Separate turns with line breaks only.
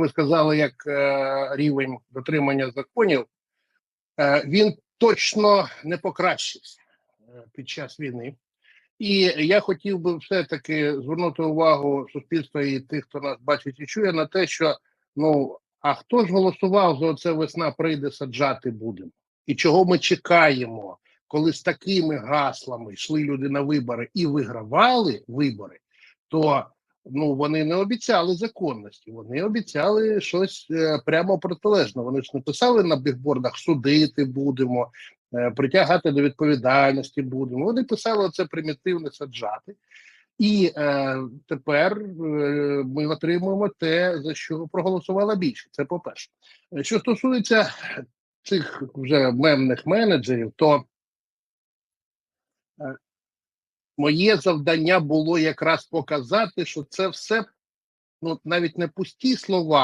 ви сказали, як е, рівень дотримання законів, е, він точно не покращився е, під час війни. І я хотів би все-таки звернути увагу суспільства і тих, хто нас бачить і чує, на те, що ну а хто ж голосував за оце весна прийде саджати будемо? І чого ми чекаємо, коли з такими гаслами йшли люди на вибори і вигравали вибори, то ну вони не обіцяли законності, вони обіцяли щось е, прямо протилежне. Вони ж не писали на бігбордах судити будемо, е, притягати до відповідальності будемо. Вони писали це примітивне саджати. І е, тепер е, ми отримуємо те, за що проголосувала більше. Це по-перше. Е, Що стосується цих вже мемних менеджерів, то е, моє завдання було якраз показати, що це все ну навіть не пусті слова.